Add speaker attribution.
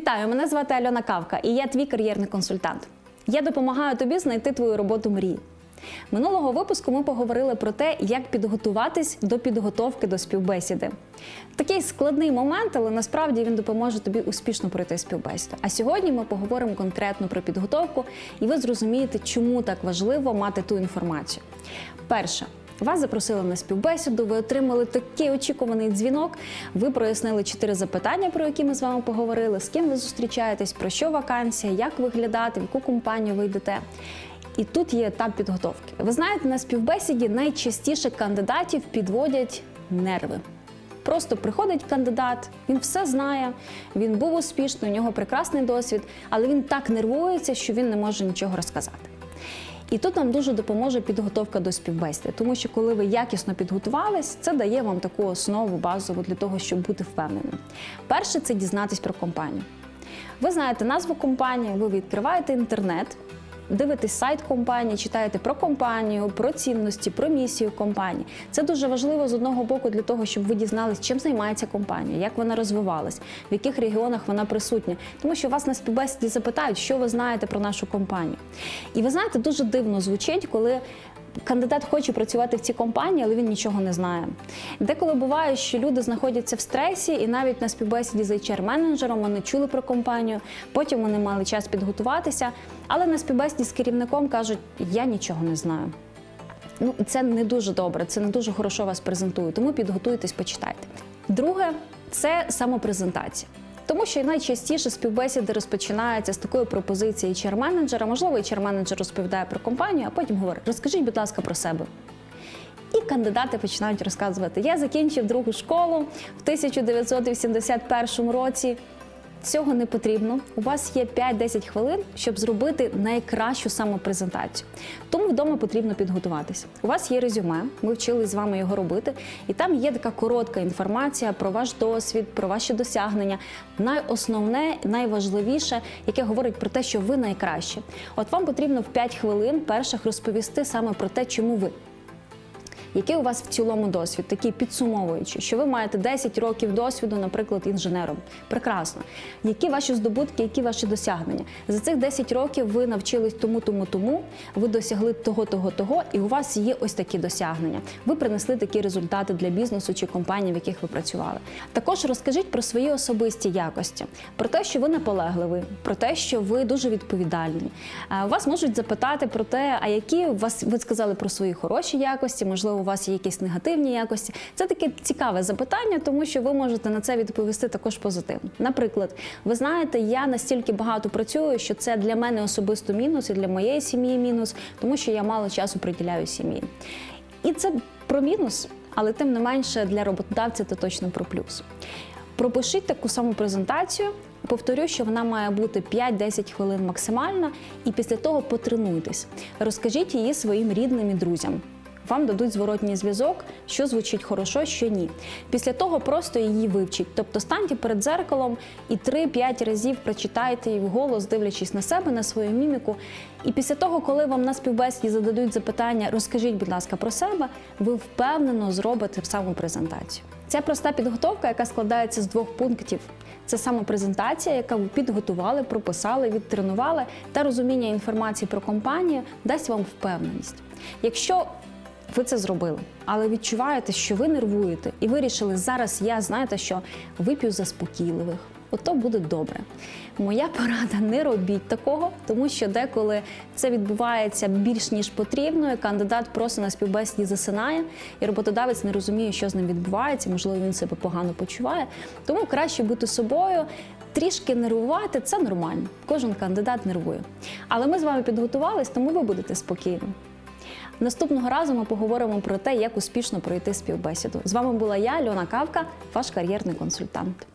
Speaker 1: Вітаю! Мене звати Альона Кавка і я твій кар'єрний консультант. Я допомагаю тобі знайти твою роботу мрії. Минулого випуску ми поговорили про те, як підготуватись до підготовки до співбесіди. Такий складний момент, але насправді він допоможе тобі успішно пройти співбесіду. А сьогодні ми поговоримо конкретно про підготовку, і ви зрозумієте, чому так важливо мати ту інформацію. Перше. Вас запросили на співбесіду, ви отримали такий очікуваний дзвінок. Ви прояснили чотири запитання, про які ми з вами поговорили, з ким ви зустрічаєтесь, про що вакансія, як виглядати, в яку компанію ви йдете. І тут є етап підготовки. Ви знаєте, на співбесіді найчастіше кандидатів підводять нерви. Просто приходить кандидат, він все знає, він був успішний, у нього прекрасний досвід, але він так нервується, що він не може нічого розказати. І тут нам дуже допоможе підготовка до співбесіди, тому що коли ви якісно підготувались, це дає вам таку основу базову для того, щоб бути впевненим. Перше це дізнатись про компанію. Ви знаєте назву компанії, ви відкриваєте інтернет, дивитесь сайт компанії, читаєте про компанію, про цінності, про місію компанії. Це дуже важливо з одного боку для того, щоб ви дізнались, чим займається компанія, як вона розвивалась, в яких регіонах вона присутня. Тому що вас на співбесіді запитають, що ви знаєте про нашу компанію. І ви знаєте, дуже дивно звучить, коли. Кандидат хоче працювати в цій компанії, але він нічого не знає. Деколи буває, що люди знаходяться в стресі, і навіть на співбесіді з HR-менеджером вони чули про компанію, потім вони мали час підготуватися, але на співбесіді з керівником кажуть, я нічого не знаю. Ну, це не дуже добре, це не дуже хорошо вас презентує, тому підготуйтесь, почитайте. Друге це самопрезентація. Тому що найчастіше співбесіди розпочинаються з такої пропозиції чар-менеджера. Можливо, і чар-менеджер розповідає про компанію, а потім говорить: розкажіть, будь ласка, про себе. І кандидати починають розказувати: я закінчив другу школу в 1981 році. Цього не потрібно. У вас є 5-10 хвилин, щоб зробити найкращу самопрезентацію. Тому вдома потрібно підготуватись. У вас є резюме, ми вчились з вами його робити, і там є така коротка інформація про ваш досвід, про ваші досягнення. Найосновне, найважливіше, яке говорить про те, що ви найкраще. От вам потрібно в 5 хвилин перших розповісти саме про те, чому ви. Який у вас в цілому досвід, такий підсумовуючий, що ви маєте 10 років досвіду, наприклад, інженером. Прекрасно. Які ваші здобутки, які ваші досягнення? За цих 10 років ви навчились тому, тому, тому, ви досягли того, того, того, і у вас є ось такі досягнення. Ви принесли такі результати для бізнесу чи компаній, в яких ви працювали. Також розкажіть про свої особисті якості, про те, що ви наполегливий, про те, що ви дуже відповідальні. Вас можуть запитати про те, а які у вас ви сказали про свої хороші якості, можливо, у вас є якісь негативні якості. Це таке цікаве запитання, тому що ви можете на це відповісти також позитивно. Наприклад, ви знаєте, я настільки багато працюю, що це для мене особисто мінус і для моєї сім'ї мінус, тому що я мало часу приділяю сім'ї. І це про мінус, але тим не менше для роботодавця це точно про плюс. Пропишіть таку саму презентацію. Повторю, що вона має бути 5-10 хвилин максимально, і після того потренуйтесь. Розкажіть її своїм рідним і друзям. Вам дадуть зворотній зв'язок, що звучить хорошо, що ні. Після того просто її вивчіть. Тобто станьте перед дзеркалом і 3-5 разів прочитайте її вголос, дивлячись на себе, на свою міміку. І після того, коли вам на співбесіді зададуть запитання, розкажіть, будь ласка, про себе, ви впевнено зробите саму презентацію. Ця проста підготовка, яка складається з двох пунктів. Це самопрезентація, яку ви підготували, прописали, відтренували, та розуміння інформації про компанію дасть вам впевненість. Якщо ви це зробили, але відчуваєте, що ви нервуєте, і вирішили зараз. Я знаєте, що вип'ю заспокійливих. Ото буде добре. Моя порада не робіть такого, тому що деколи це відбувається більш ніж потрібно. і Кандидат просто на співбесіді засинає, і роботодавець не розуміє, що з ним відбувається. Можливо, він себе погано почуває. Тому краще бути собою. Трішки нервувати це нормально. Кожен кандидат нервує. Але ми з вами підготувались, тому ви будете спокійним. Наступного разу ми поговоримо про те, як успішно пройти співбесіду. З вами була я, Льона Кавка, ваш кар'єрний консультант.